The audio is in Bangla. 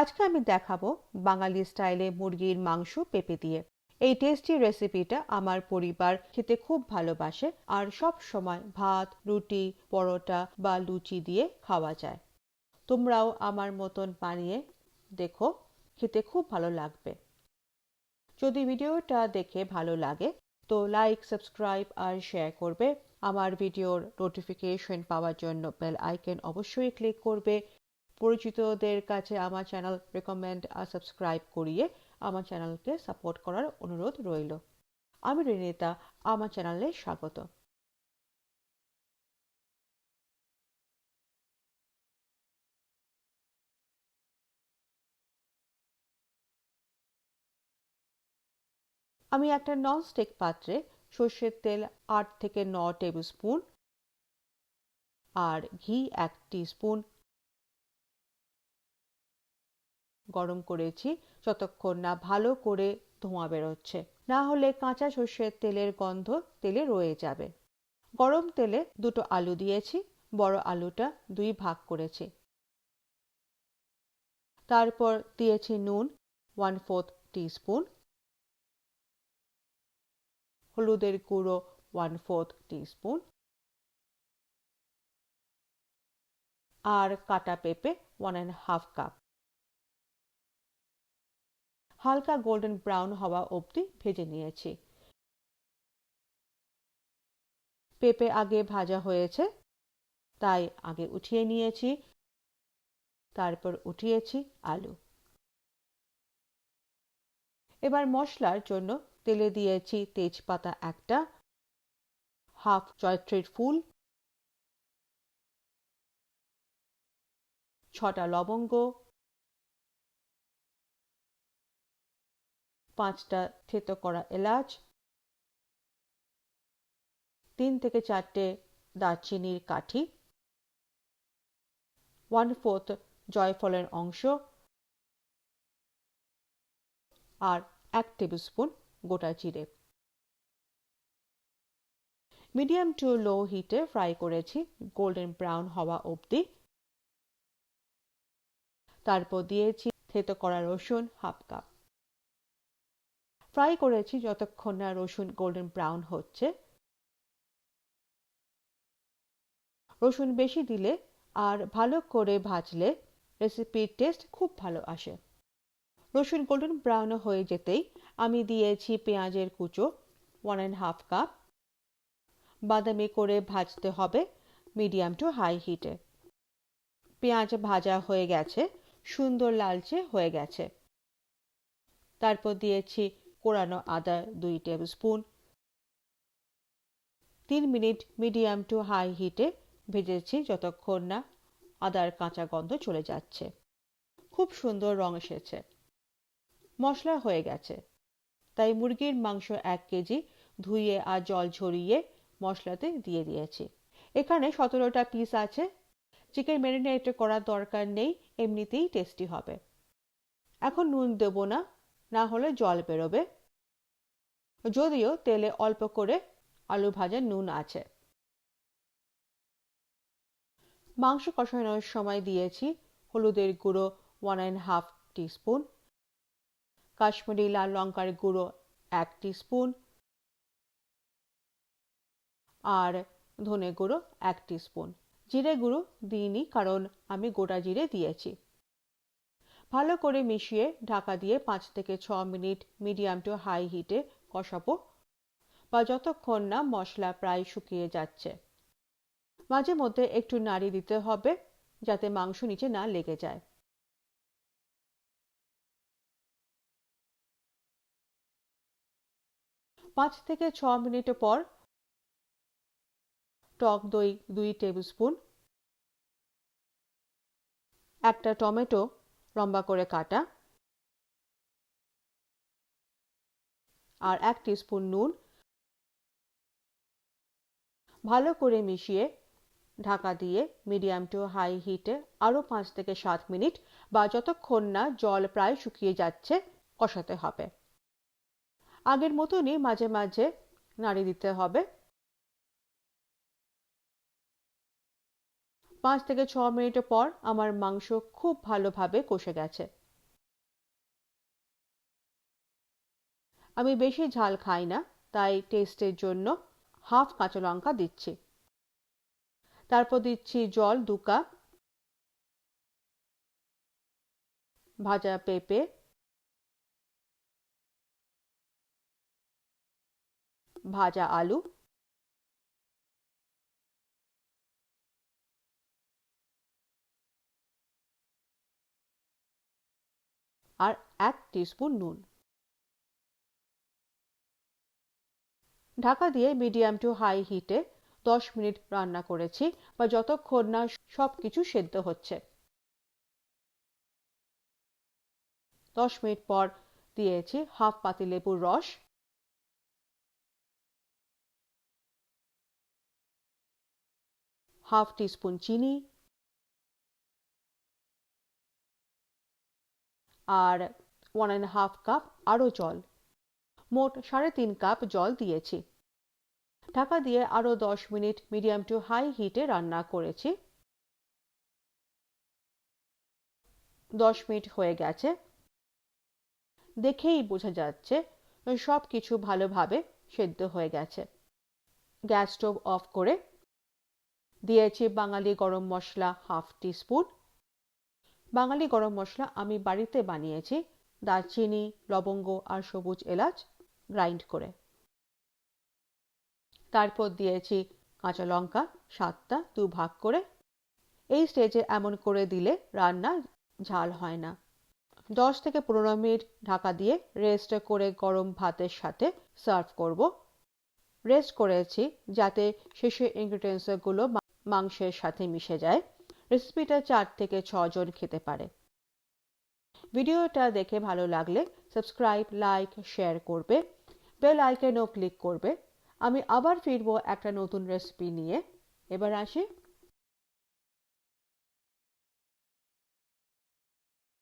আজকে আমি দেখাবো বাঙালি স্টাইলে মুরগির মাংস পেঁপে দিয়ে। এই টেস্টি রেসিপিটা আমার পরিবার খেতে খুব ভালোবাসে আর সব সময় ভাত, রুটি, পরোটা বা লুচি দিয়ে খাওয়া যায়। তোমরাও আমার মতন বানিয়ে দেখো, খেতে খুব ভালো লাগবে। যদি ভিডিওটা দেখে ভালো লাগে, তো লাইক সাবস্ক্রাইব আর শেয়ার করবে। আমার ভিডিওর নোটিফিকেশন পাওয়ার জন্য বেল আইকন অবশ্যই ক্লিক করবে। পরিচিতদের কাছে আমার চ্যানেল রেকমেন্ড আর সাবস্ক্রাইব করিয়ে আমার চ্যানেলকে সাপোর্ট করার অনুরোধ রইল। আমি রিনিতা, আমার চ্যানেলে স্বাগত। আমি একটা ননস্টিক পাত্রে সর্ষের তেল আট থেকে ন টেবিল স্পুন আর ঘি এক স্পুন গরম করেছি, যতক্ষণ না ভালো করে ধোঁয়া বেরোচ্ছে। না হলে কাঁচা সর্ষের তেলের গন্ধ তেলে রয়ে যাবে। গরম তেলে দুটো আলু দিয়েছি, বড় আলুটা দুই ভাগ করেছি। তারপর দিয়েছি নুন ওয়ান ফোর্থ টিস্পুন। হলুদের গুঁড়ো ওয়ান ফোর্থ টিস্পুন। আর কাটা পেঁপে, ওয়ান অ্যান্ড হাফ কাপ। হালকা গোল্ডেন ব্রাউন হওয়া অবধি ভেজে নিয়েছি। পেঁপে আগে ভাজা হয়েছে, তাই আগে উঠিয়ে নিয়েছি, তারপর উঠিয়েছি আলু। এবার মশলার জন্য তেলে দিয়েছি তেজপাতা একটা, হাফ জয়ত্রীর ফুল, ছটা লবঙ্গ পাঁচটা থেতো করা এলাচ, তিন থেকে চারটে দারচিনির কাঠি ওয়ান ফোর্থ জয়ফলের অংশ আর এক টেবিল স্পুন গোটা জিরে। মিডিয়াম টু লো হিটে ফ্রাই করেছি গোল্ডেন ব্রাউন হওয়া অবধি। তারপর দিয়েছি থেতো করা রসুন হাফ কাপ ফ্রাই করেছি যতক্ষণ না রসুন গোল্ডেন ব্রাউন হচ্ছে। রসুন বেশি দিলে আর ভালো করে ভাজলে রেসিপির টেস্ট খুব ভালো আসে। রসুন গোল্ডেন ব্রাউন হয়ে যেতেই আমি দিয়েছি পেঁয়াজের কুচো ওয়ান অ্যান্ড হাফ কাপ বাদামি করে ভাজতে হবে মিডিয়াম টু হাই হিটে পেঁয়াজ ভাজা হয়ে গেছে, সুন্দর লালচে হয়ে গেছে। তারপর দিয়েছি কোরানো আদা দুই টেবিল স্পুন তিন মিনিট মিডিয়াম টু হাই হিটে ভেজেছি যতক্ষণ না আদার কাঁচা গন্ধ চলে যাচ্ছে। খুব সুন্দর রং এসেছে। মশলা হয়ে গেছে। তাই মুরগির মাংস এক কেজি ধুয়ে আর জল ঝরিয়ে মশলাতে দিয়ে দিয়েছি। এখানে সতেরোটা পিস আছে। চিকেন ম্যারিনেট করার দরকার নেই, এমনিতেই টেস্টি হবে। এখন নুন দেব না না হলে জল বেরোবে। যদিও তেলে অল্প করে আলু ভাজার নুন আছে। মাংস কষানোর সময় দিয়েছি হলুদের গুঁড়ো one and half teaspoon Kashmiri লাল লঙ্কার গুঁড়ো এক স্পুন আর ধনে গুঁড়ো এক স্পুন জিরে গুঁড়ো দিইনি কারণ আমি গোটা জিরে দিয়েছি। ভালো করে মিশিয়ে ঢাকা দিয়ে পাঁচ থেকে ছ মিনিট মিডিয়াম টু হাই হিটে কষাবো বা যতক্ষণ না মশলা প্রায় শুকিয়ে যাচ্ছে। মাঝে মধ্যে একটু নাড়ি দিতে হবে যাতে মাংস নিচে না লেগে যায়। পাঁচ থেকে ছ মিনিট পর টক দই দুই টেবিল স্পুন একটা টমেটো লম্বা করে কাটা আর এক স্পুন নুন। ভালো করে মিশিয়ে ঢাকা দিয়ে মিডিয়াম টু হাই হিটে আরও পাঁচ থেকে সাত মিনিট বা যতক্ষণ না জল প্রায় শুকিয়ে যাচ্ছে কষাতে হবে। আগের মতনই মাঝে মাঝে নাড়ি দিতে হবে। পাঁচ থেকে ছ মিনিট পর আমার মাংস খুব ভালোভাবে কষে গেছে। আমি বেশি ঝাল খাই না, তাই টেস্টের জন্য হাফ কাঁচা লঙ্কা দিচ্ছি। তারপর দিচ্ছি জল দু কাপ ভাজা পেঁপে। ভাজা আলু। আর এক টিস্পুন নুন। ঢাকা দিয়ে মিডিয়াম টু হাই হিটে দশ মিনিট রান্না করেছি বা যতক্ষণ না সব কিছু সেদ্ধ হচ্ছে। দশ মিনিট পর দিয়েছি হাফ পাতি লেবুর রস। হাফ টিস্পুন চিনি। আর ওয়ান অ্যান্ড হাফ কাপ আরও জল। মোট সাড়ে তিন কাপ জল দিয়েছি। ঢাকা দিয়ে আরও দশ মিনিট মিডিয়াম টু হাই হিটে রান্না করেছি। দশ মিনিট হয়ে গেছে। দেখেই বোঝা যাচ্ছে সব কিছু ভালোভাবে সেদ্ধ হয়ে গেছে। গ্যাস স্টোভ অফ করে দিয়েছি বাঙালি গরম মশলা হাফ টিস্পুন। বাঙালি গরম মশলা আমি বাড়িতে বানিয়েছি। দারচিনি, লবঙ্গ আর সবুজ এলাচ। গ্রাইন্ড করে। তারপর দিয়েছি কাঁচা লঙ্কা, সাতটা, দু ভাগ করে। এই স্টেজে এমন করে দিলে রান্না ঝাল হয় না। দশ থেকে পনেরো মিনিট ঢাকা দিয়ে রেস্ট করে গরম ভাতের সাথে সার্ভ করব। রেস্ট করেছি যাতে শেষের ইনগ্রিডিয়েন্টসগুলো মাংসের সাথে মিশে যায়। রেসিপিটা চার থেকে ছজন খেতে পারে। ভিডিওটা দেখে ভালো লাগলে সাবস্ক্রাইব লাইক শেয়ার করবে। বেল আইকনও ক্লিক করবে। আমি আবার ফিরবো একটা নতুন রেসিপি নিয়ে। এবার আসি।